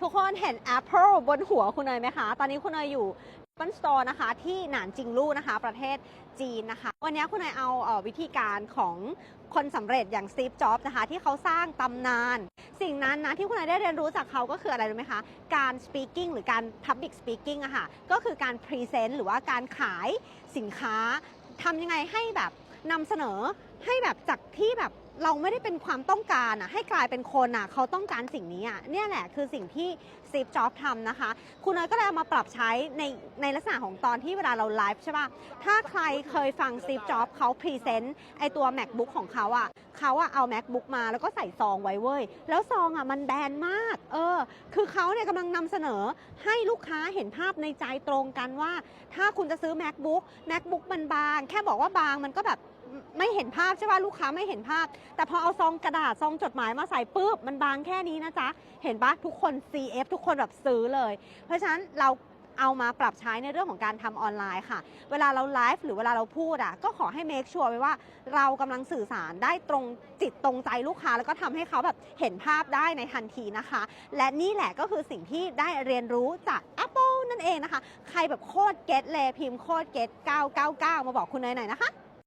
ทุกคนเห็น Apple บนหัวคุณเนยไหมคะ ตอนนี้คุณเนยอยู่ Apple Store นะคะที่หนานจิงลู่นะคะ ประเทศจีนนะคะ วันนี้คุณเนยเอาเอ่อวิธีการของคนสำเร็จอย่าง Steve Jobs นะคะ ที่เขาสร้างตำนาน สิ่งนั้นนะที่คุณเนยได้เรียนรู้จากเขาก็คืออะไรรู้ไหมคะ การ speaking หรือการ public speaking อะค่ะ ก็คือการ present หรือว่าการขายสินค้าทำยังไงให้แบบนำเสนอให้แบบจากที่แบบ เราไม่ได้เป็นความต้องการอะให้กลายเป็นคนอะเขาต้องการสิ่งนี้อะเนี่ยแหละคือสิ่งที่ Steve Jobs ทำนะคะ คุณเนยก็เลยเอามาปรับใช้ในในลักษณะของตอนที่เวลาเราไลฟ์ใช่ป่ะถ้าใครเคยฟัง Steve Jobs เขาพรีเซนต์ไอตัว MacBook ของเขาอะเขาอะเอา MacBook มาแล้วก็ใส่ซองไว้เว้ย แล้วซองอะมันแบนมาก เออ คือเขาเนี่ยกำลังนำเสนอให้ลูกค้าเห็นภาพในใจตรงกันว่า ถ้าคุณจะซื้อ MacBook MacBook มันบาง แค่บอกว่าบางมันก็แบบ ไม่เห็นภาพใช่ป่ะลูกค้าไม่เห็นภาพ แต่พอเอาซองกระดาษซองจดหมายมาใส่ปุ๊บมันบางแค่นี้นะจ๊ะ เห็นปะทุกคน CF ทุกคนแบบซื้อเลย เพราะฉะนั้นเราเอามาปรับใช้ในเรื่องของการทำออนไลน์ค่ะ เวลาเราไลฟ์หรือเวลาเราพูดอะ ก็ขอให้เมคชัวร์ไว้ว่าเรากำลังสื่อสารได้ตรงจิตตรงใจลูกค้า แล้วก็ทำให้เขาแบบเห็นภาพได้ในทันทีนะคะ และนี่แหละก็คือสิ่งที่ได้เรียนรู้จาก Apple นั่นเองนะคะ ใครแบบโคตรเก็ตเลยพิมพ์โคตรเก็ต999 มาบอกคุณเนยหน่อยนะคะ